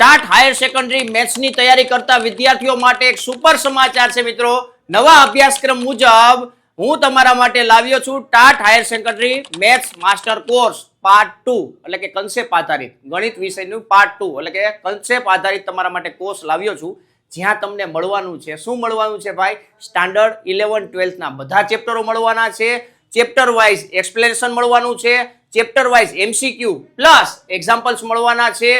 Start higher secondary મેથ્સની તૈયારી કરતા વિદ્યાર્થીઓ માટે એક સુપર સમાચાર છે મિત્રો. નવા અભ્યાસક્રમ મુજબ હું તમારા માટે લાવ્યો છું TAT higher secondary maths master course, part two, એટલે કે કન્સેપ્ટ આધારિત, ગણિત વિષયનું પાર્ટ ટુ, એટલે કે કન્સેપ્ટ આધારિત તમારા માટે કોર્સ લાવ્યો છું. જ્યાં તમને મળવાનું છે. શું મળવાનું છે ભાઈ? સ્ટાન્ડર્ડ ઇલેવન ટ્વેલ્થના બધા ચેપ્ટરો મળવાના છે. ચેપ્ટર વાઇઝ એક્સપ્લેનેશન મળવાનું છે. Chapter wise MCQ plus examples મળવાના છે.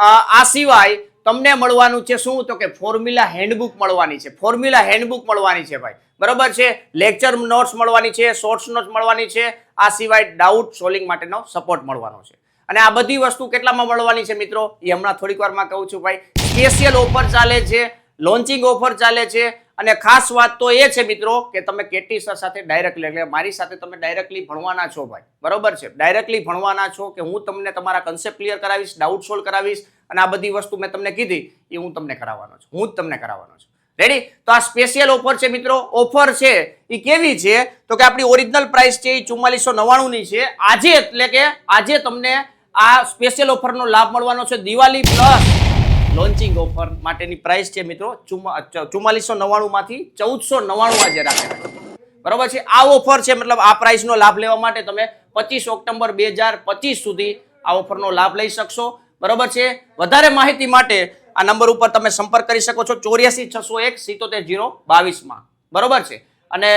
આ સિવાય તમને મળવાનું છે શું? તો કે ફોર્મ્યુલા હેન્ડબુક મળવાની છે. ફોર્મ્યુલા હેન્ડબુક મળવાની છે ભાઈ. બરોબર છે? લેક્ચર નોટ્સ મળવાની છે, શોર્ટ્સ નોટ્સ મળવાની છે. આ સિવાય ડાઉટ સોલ્વિંગ માટેનો સપોર્ટ મળવાનો છે. અને આ બધી વસ્તુ કેટલામાં મળવાની છે મિત્રો? એ હમણાં થોડીક વારમાં કહું છું ભાઈ. સ્પેશિયલ ઓફર ચાલે છે, લોન્ચિંગ ઓફર ચાલે છે અને ખાસ વાત તો એ છે મિત્રો કે તમે કેટી સર સાથે ડાયરેક્ટલી એટલે મારી સાથે તમે ડાયરેક્ટલી ભણવાના છો ભાઈ. બરોબર છે? ડાયરેક્ટલી ભણવાના છો કે હું તમને તમારા કન્સેપ્ટ ક્લિયર કરાવીશ ડાઉટ સોલ્વ કરાવીશ, અને આ બધી વસ્તુ મેં તમને કીધી, એ હું તમને કરાવવાનો છું. હું જ તમને કરાવવાનો છું. રેડી તો આ સ્પેશિયલ ઓફર છે મિત્રો. ઓફર છે, એ કેવી છે? તો કે આપણી ઓરિજિનલ પ્રાઇસ છે એ ચુમ્માલીસો નવ્વાણુંની છે. આજે એટલે કે આજે તમને આ સ્પેશિયલ ઓફરનો લાભ મળવાનો છે દિવાળી પ્લસ લોન્ચિંગ ઓફર માટેની પ્રાઇસ છે મિત્રો ચુમ્માલીસો નવ્વાણું માંથી ચૌદસો નવ્વાણું આજે રાખેલા છે. બરોબર છે? આ ઓફર છે, મતલબ આ પ્રાઇસનો લાભ લેવા માટે તમે પચીસ ઓક્ટોબર બે હજાર પચીસ સુધી આ ઓફરનો લાભ લઈ શકશો. બરોબર છે? વધારે માહિતી માટે આ નંબર ઉપર તમે સંપર્ક કરી શકો છો ચોર્યાસી છસો એક સિત્તોતેર જીરો બાવીસમાં. બરોબર છે? અને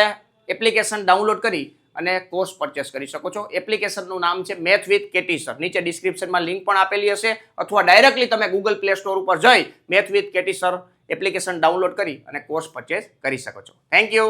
એપ્લિકેશન ડાઉનલોડ કરી અને કોર્સ પરચેસ કરી શકો છો. એપ્લિકેશનનું નામ છે મેથ વિથ કેટી, સર. નીચે ડિસ્ક્રિપ્શનમાં લિંક પણ આપેલી હશે અથવા ડાયરેક્ટલી તમે ગૂગલ પ્લે સ્ટોર ઉપર જઈ math with KT, sir, application download કરી અને કોર્સ પરચેસ કરી શકો છો. Thank you